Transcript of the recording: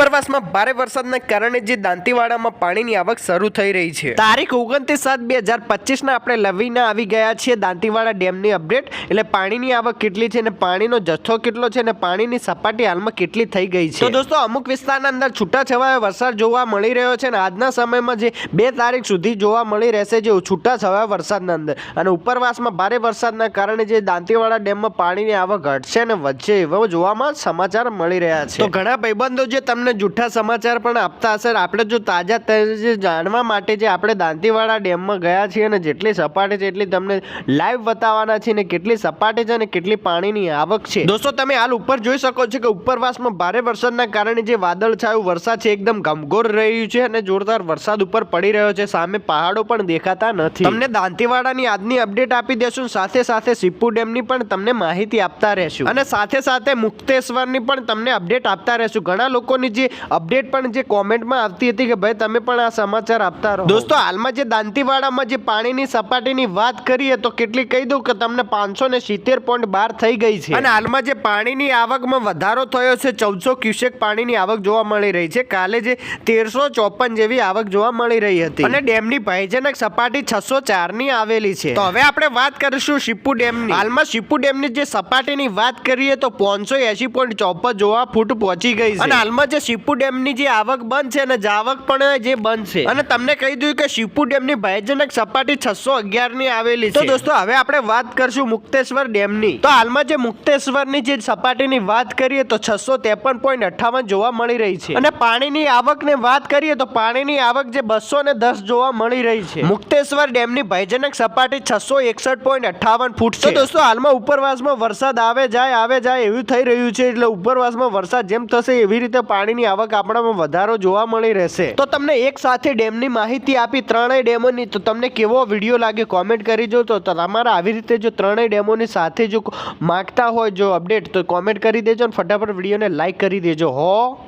ઉપરવાસમાં ભારે વરસાદના કારણે જે દાંતીવાડામાં પાણીની આવક શરૂ થઈ રહી છે. તારીખ ઓગણત્રીસ સાત બે હજાર પચીસના આપણે લવીના આવી ગયા છીએ. દાંતીવાડા ડેમની અપડેટ, એટલે પાણીની આવક કેટલી છે અને પાણીનો જથ્થો કેટલો છે અને પાણીની સપાટી હાલમાં કેટલી થઈ ગઈ છે. તો દોસ્તો, અમુક વિસ્તારના અંદર છૂટાછવાયા વરસાદ જોવા મળી રહ્યો છે અને આજના સમયમાં જે બે તારીખ સુધી જોવા મળી રહેશે જે છૂટાછવાયા વરસાદના અંદર. અને ઉપરવાસમાં ભારે વરસાદના કારણે જે દાંતીવાડા ડેમમાં પાણીની આવક ઘટશે અને વધશે એવો જોવામાં સમાચાર મળી રહ્યા છે. તો ઘણા ભાઈબંધો જે તમને જૂઠા સમાચાર પણ આપતા હશે. આપણે જો તાજા તાજા જાણવા માટે જે આપણે દાંતીવાડા ડેમમાં ગયા છીએ અને જેટલી સપાટી છે એટલી તમને લાઈવ બતાવવાના છે ને કેટલી સપાટી છે અને કેટલી પાણીની આવક છે. દોસ્તો, તમે હાલ ઉપર જોઈ શકો છો કે ઉપરવાસમાં ભારે વરસાદના કારણે જે વાદળ છાયું વરસાદ છે એકદમ ગમગોર રહ્યું છે અને જોરદાર વરસાદ ઉપર પડી રહ્યો છે. સામે પહાડો પણ દેખાતા નથી. તમને દાંતીવાડાની આજની અપડેટ આપી દેશું સાથે સાથે સિપ્પુ ડેમની પણ તમને માહિતી આપતા રહેશું. અને સાથે સાથે મુક્તેશ્વરની પણ તમને અપડેટ આપતા રહેશું. ઘણા લોકોની જે અપડેટ પણ જે કોમેન્ટમાં આવતી હતી કે ભાઈ તમે પણ આ સમાચાર આપતા રહો. દોસ્તો હાલમાં જે દાંતીવાડામાં જે પાણીની સપાટીની વાત કરીએ તો કેટલી કહી દઉં કે તમને પાંચસો ને સિત્તેર પોઈન્ટ બાર થઈ ગઈ છે. અને હાલમાં જે પાણીની આવકમાં વધારો થયો છે ચૌદસો ક્યુસેક પાણીની આવક જોવા મળી રહી છે. કાલે જે તેરસો ચોપન જેવી આવક જોવા મળી રહી હતી. અને ડેમની ભયજનક સપાટી છસો ચારની આવેલી છે. તો હવે આપણે વાત કરીશું શિપુ ડેમની. હાલમાં શિપુ ડેમની જે સપાટીની વાત કરીએ તો પાંચસો એસી પોઈન્ટ ચોપન જોવા ફૂટ પહોંચી ગઈ છે. અને હાલમાં જે શિપુ ડેમની જે આવક બંધ છે અને જાવક પણ જે બંધ છે. અને તમને કહી દઉં કે શિપુ ડેમની ભયજનક સપાટી છસો અગિયારની આવેલી છે. તો દોસ્તો હવે આપણે વાત કરશું મુક્તેશ્વર ડેમની. તો હાલમાં જે મુક્તેશ્વરની જે સપાટીની વાત કરીએ તો છસો ત્રેપન પોઈન્ટ અઠ્ઠાવન જોવા મળી રહી છે. અને પાણીની આવકને વાત કરીએ તો પાણીની આવક જે બસો ને દસ જોવા મળી રહી છે. મુક્તેશ્વર ડેમની ભયજનક સપાટી છસો એકસઠ પોઈન્ટ અઠ્ઠાવન ફૂટ છે. દોસ્તો હાલમાં ઉપરવાસમાં વરસાદ આવે જાય આવે જાય એવું થઈ રહ્યું છે એટલે ઉપરવાસમાં વરસાદ જેમ થશે એવી રીતે પાણીની આવક આપણામાં વધારો જોવા મળી રહેશે. તો તમને એક સાથે ડેમની માહિતી આપી ત્રણેય ડેમોની, તો તમને કેવો વીડિયો લાગે કોમેન્ટ કરી જો તો તમારા આવી રીતે જો ત્રણેય ડેમોની સાથે જો માગતા હોય જો અપડેટ, તો કોમેન્ટ કરી દેજો અને ફટાફટ વિડીયોને લાઈક કરી દેજો. હો!